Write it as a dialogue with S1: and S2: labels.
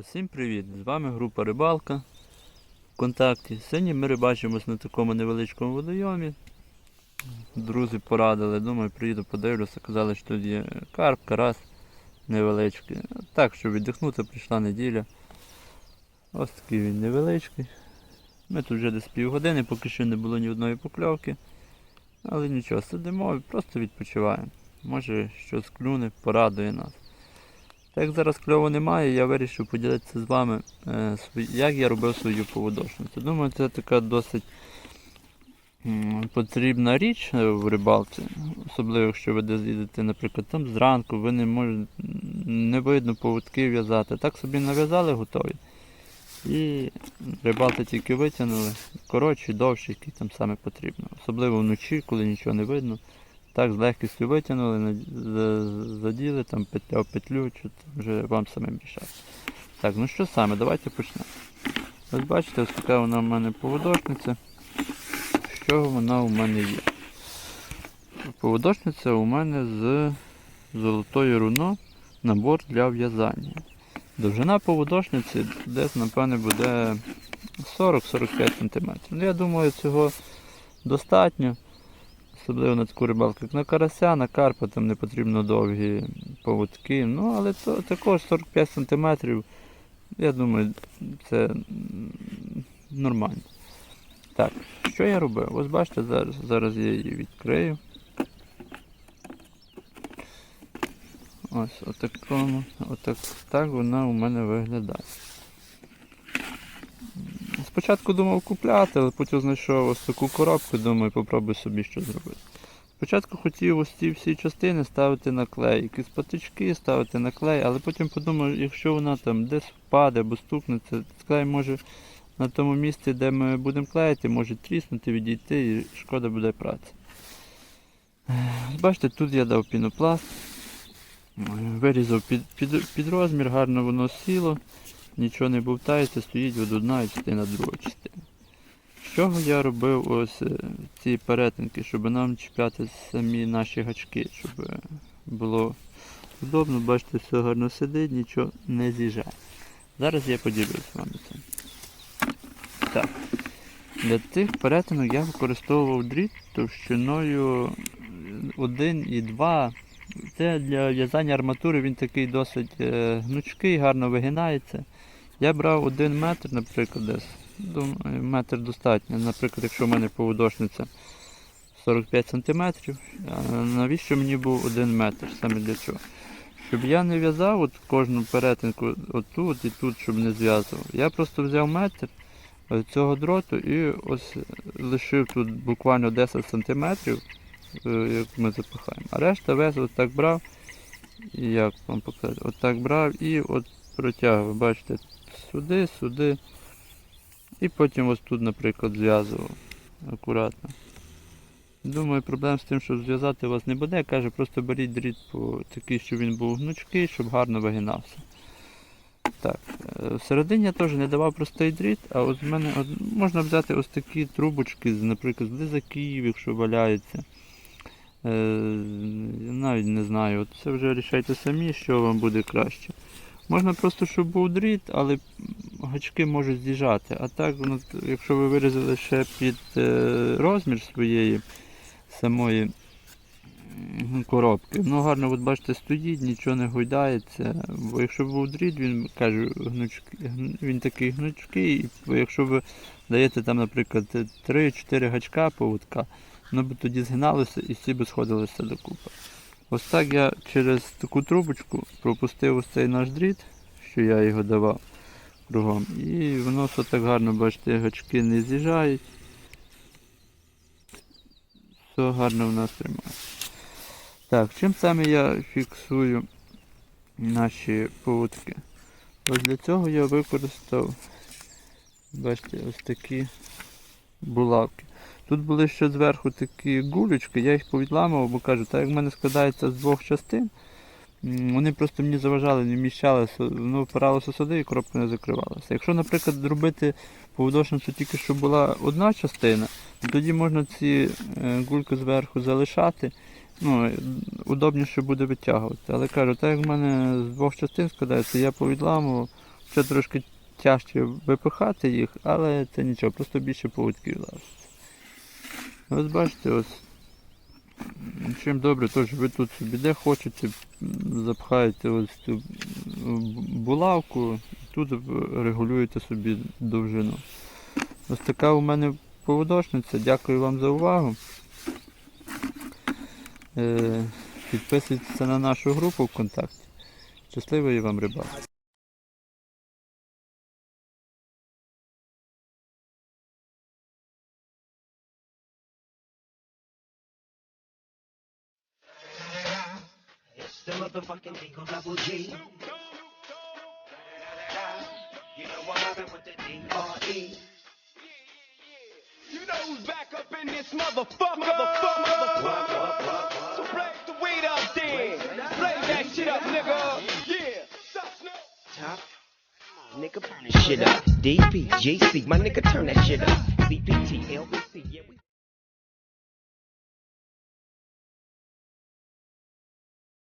S1: Усім привіт! З вами група Рибалка ВКонтакті. Сьогодні ми рибачимось на такому невеличкому водойомі. Друзі порадили, думаю, приїду, подивлюся, казали, що тут є карп, карась невеличкий. Так, щоб віддихнути, прийшла неділя. Ось такий він невеличкий. Ми тут вже десь півгодини, поки що не було ні одної покльовки. Але нічого, сидимо просто відпочиваємо. Може щось клюне, порадує нас. Так як зараз кльово немає, я вирішив поділитися з вами, е, як я робив свою поводошницю. Думаю, це така досить потрібна річ е, в рибалці. Особливо, якщо ви десь їдете, наприклад, там зранку, ви не можете, не видно поводки в'язати. Так собі нав'язали готові. І рибалки тільки витягнули, коротші, довші, які там саме потрібно. Особливо вночі, коли нічого не видно. Так, з легкістю витягнули, заділи, там петля в петлю, вже вам самим рішати. Так, ну що саме, давайте почнемо. Ось бачите, ось така вона в мене поводошниця. Чого вона у мене є? Поводошниця у мене з золотою руно набор для в'язання. Довжина поводошниці десь, напевне, буде 40-45 см. Ну, я думаю, цього достатньо. Особливо на таку рибалку, як на карася, на карпа, там не потрібно довгі поводки. Ну, але то, також 45 см, я думаю, це нормально. Так, що я робив? Ось бачите, зараз, зараз я її відкрию. Ось отакому, отак, так вона у мене виглядає. Спочатку думав купляти, але потім знайшов ось таку коробку, думаю, попробую собі щось зробити. Спочатку хотів ось ці всі частини ставити на клей, якісь патички ставити на клей, але потім подумав, якщо вона там десь впаде або стукнеться, клей може на тому місці, де ми будемо клеїти, може тріснути, відійти і шкода буде праці. Бачите, тут я дав пінопласт, вирізав під, під, під розмір, гарно воно сіло нічого не бовтається, стоїть від одна частина друга частина. З чого я робив ось е, ці перетинки, щоб нам чіпляти самі наші гачки, щоб було удобно, бачите, все гарно сидить, нічого не з'їжджає. Зараз я поділюсь з вами цим. Так. Для цих перетинок я використовував дріт товщиною 1 і 2. Це для в'язання арматури він такий досить е, гнучкий, гарно вигинається. Я брав один метр, наприклад, десь. Думаю, метр достатньо. Наприклад, якщо в мене поводошниця 45 см, навіщо мені був один метр? Саме для чого? Щоб я не в'язав от кожну перетинку отут і тут, щоб не зв'язував. Я просто взяв метр цього дроту і ось лишив тут буквально 10 см, як ми запихаємо. А решта весь от так брав. І як вам показати? От так брав і от протягував. Бачите, сюди, сюди. І потім ось тут, наприклад, зв'язував. Акуратно. Думаю, проблем з тим, щоб зв'язати у вас не буде. Каже, просто беріть дріт по такий, щоб він був гнучкий, щоб гарно вигинався. Так, е, всередині я теж не давав простий дріт, а ось в мене от, можна взяти ось такі трубочки, наприклад, з близаків, якщо валяються. Е, навіть не знаю, от це вже рішайте самі, що вам буде краще. Можна просто, щоб був дріт, але гачки можуть з'їжджати. А так, воно, якщо ви вирізали ще під е, розмір своєї самої коробки, воно гарно, от бачите, стоїть, нічого не гойдається. Бо якщо був дріт, він каже, гнучкий, гн- він такий гнучкий, і якщо ви даєте там, наприклад, 3-4 гачка поводка, воно б тоді згиналося і всі б сходилися докупи. Ось так я через таку трубочку пропустив ось цей наш дріт, що я його давав кругом. І воно все так гарно, бачите, гачки не з'їжджають. Все гарно в нас тримає. Так, чим саме я фіксую наші поводки? Ось для цього я використав, бачите, ось такі булавки. Тут були ще зверху такі гулючки, я їх повідламував, бо кажу, так як в мене складається з двох частин, вони просто мені заважали, не вміщалися, ну, впиралося сюди і коробка не закривалася. Якщо, наприклад, зробити поводошницю тільки щоб була одна частина, то тоді можна ці е, гульки зверху залишати. Ну, удобніше буде витягувати. Але кажу, так як в мене з двох частин складається, я повідламував, ще трошки тяжче випихати їх, але це нічого, просто більше поводків лазить. Ось бачите, ось. Чим добре, тож ви тут собі де хочете, запхаєте ось цю булавку, тут регулюєте собі довжину. Ось така у мене поводочниця. Дякую вам за увагу. Е, Підписуйтеся на нашу групу ВКонтакті. Щасливої вам рибалки.
S2: Motherfucking Eagle Double G. You know I'm mobbing with the D-R-E.
S3: You know who's back up in this motherfucker? Motherfucker, motherfucker.
S2: What, what, what, what?
S3: So blaze the weed up then. That shit up, nigga. Yeah.
S2: Top. Nigga, burn this shit up. DPGC, my nigga, turn that shit up.